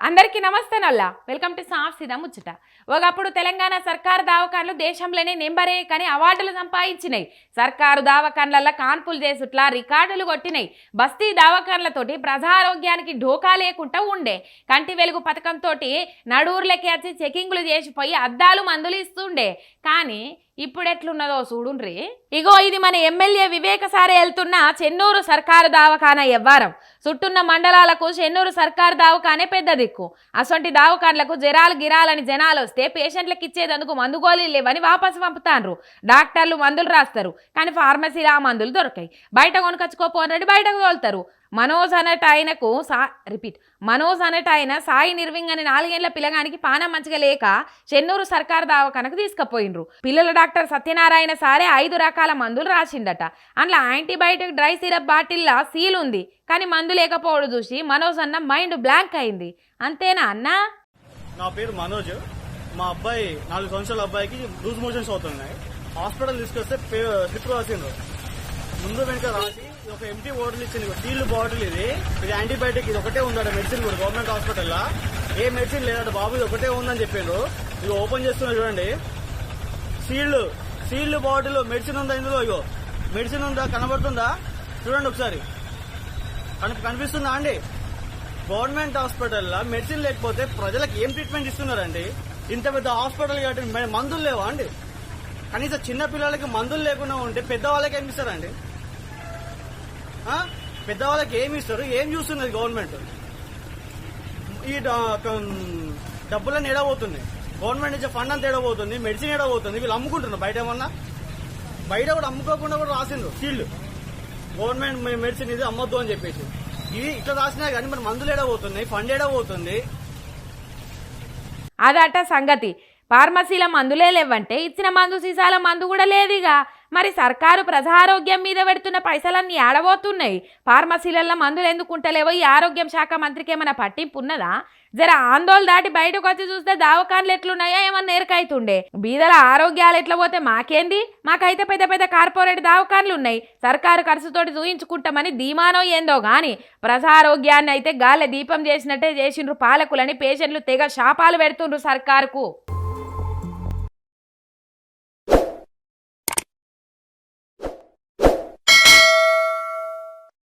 అందరికీ నమస్తే నల్లా. వెల్కమ్ టు సాఫ్ సీదా ముచ్చట ఒకప్పుడు తెలంగాణ సర్కారు దావకాన్లు దేశంలోనే నెంబరే కానీ అవార్డులు సంపాదించినాయి. సర్కారు దావకాన్లల్లో కాన్పులు చేసుట్లా రికార్డులు కొట్టినాయి. బస్తీ దావకాన్లతోటి ప్రజారోగ్యానికి ఢోకా లేకుండా ఉండే. కంటి వెలుగు పథకంతో నడూర్లకి వచ్చి చెకింగ్లు చేసిపోయి అద్దాలు మందులు ఇస్తుండే. కానీ ఇప్పుడు ఎట్లున్నదో చూడుండ్రి. ఇగో ఇది మన ఎమ్మెల్యే వివేక సారే వెళ్తున్న చెన్నూరు సర్కారు దావఖానా ఎవ్వారం చుట్టున్న మండలాలకు చెన్నూరు సర్కారు దావఖానే పెద్ద దిక్కు. అసొంటి దావఖాన్లకు జరాలు గిరాలని జనాలు వస్తే పేషెంట్లకు ఇచ్చేదందుకు మందు గోళీలు లేవని వాపసు పంపుతాండ్రు డాక్టర్లు మందులు రాస్తారు కానీ ఫార్మసీలో ఆ మందులు దొరకాయి. బయట కొనుకొచ్చుకోపోనని బయటకు తోలుతారు. మనోజ్ అనేట ఆయనకు సా రిపీట్. మనోజ్ అనేట ఆయన సాయి నిర్వింగ్ అని నాలుగేళ్ళ పిల్లగానికి పానం మంచిగా లేక చెన్నూరు సర్కార్ దవాఖానకు తీసుకుపోయిండ్రు. పిల్లల డాక్టర్ సత్యనారాయణ సారే ఐదు రకాల మందులు రాసిండట. అందులో యాంటీబయాటిక్ డ్రై సిరప్ బాటిల్లా సీల్ ఉంది. కానీ మందు లేకపోవడం చూసి మనోజ్ అన్న మైండ్ బ్లాంక్ అయింది. అంతేనా అన్నా? నా పేరు మనోజ్. మా అబ్బాయి నాలుగు సంవత్సరాల అబ్బాయికి లూజ్ మోషన్స్ అవుతున్నాయి. హాస్పిటల్ తీసుకొస్తే స్లిప్ రాసిండ్రు. ముందు వెనుక రాసి ఇది ఒక ఎంటీ బాటిల్ ఇచ్చింది స్టీల్ బాటిల్ ఇది. ఇది యాంటీబయాటిక్ ఇది ఒకటే ఉందట మెడిసిన్ కూడా గవర్నమెంట్ హాస్పిటల్లో ఏ మెడిసిన్ లేదంటే బాబు ఇది ఒకటే ఉందని చెప్పిండ్రు ఇది ఓపెన్ చేస్తున్నా చూడండి. సీల్డ్ సీల్డ్ బాటిల్ మెడిసిన్ ఉందా ఇందులో? అయ్యో మెడిసిన్ ఉందా? కనబడుతుందా? చూడండి ఒకసారి. కనిపిస్తుందా అండి? గవర్నమెంట్ హాస్పిటల్లో మెడిసిన్ లేకపోతే ప్రజలకు ఏం ట్రీట్మెంట్ ఇస్తున్నారండి? ఇంత పెద్ద హాస్పిటల్ కాబట్టి మందులు లేవా అండి? కనీసం చిన్న పిల్లలకి మందులు లేకుండా ఉంటే పెద్దవాళ్ళకి ఏమి ఇస్తారండి? పెద్దవాళ్ళకి ఏమి ఇస్తారు? ఏం చూస్తున్నది గవర్నమెంట్ ఈ డబ్బులన్నీ ఎడబోతున్నాయి గవర్నమెంట్ నుంచి ఫండ్ అంతా ఎడబోతుంది మెడిసిన్ ఎడబోతుంది వీళ్ళు అమ్ముకుంటున్నారు. బయట ఏమన్నా? బయట కూడా అమ్ముకోకుండా కూడా రాసిండ్రు. సీల్డ్ గవర్నమెంట్ మెడిసిన్ ఇది అమ్మొద్దు అని చెప్పేసి. ఇది ఇట్లా రాసినా కానీ మరి మందులు ఎడబోతున్నాయి ఫండ్ ఎడబోతుంది అదట సంగతి. ఫార్మసీల మందులే లేవంటే ఇచ్చిన మందు సీసాల మందు కూడా లేదుగా. మరి సర్కారు ప్రజారోగ్యం మీద పెడుతున్న పైసలన్నీ ఆడబోతున్నాయి ఫార్మసీలలో మందులు ఎందుకుంటలేవో ఈ ఆరోగ్యం శాఖ మంత్రికి ఏమైనా పట్టింపు ఉన్నదా జర ఆందోళన దాటి బయటకు వచ్చి చూస్తే దావకాన్లు ఎట్లున్నాయో ఏమన్నా ఎరకైతుండే బీదల ఆరోగ్యాలు ఎట్లా పోతే మాకేంది? మాకైతే పెద్ద పెద్ద కార్పొరేట్ దావకాన్లు ఉన్నాయి. సర్కారు ఖర్చుతోటి చూయించుకుంటామని ధీమానో ఏందో గాని ప్రజారోగ్యాన్ని అయితే గాలి దీపం చేసినట్టే చేసిండ్రు పాలకులని పేషెంట్లు తెగ శాపాలు పెడుతుండ్రు సర్కారుకు.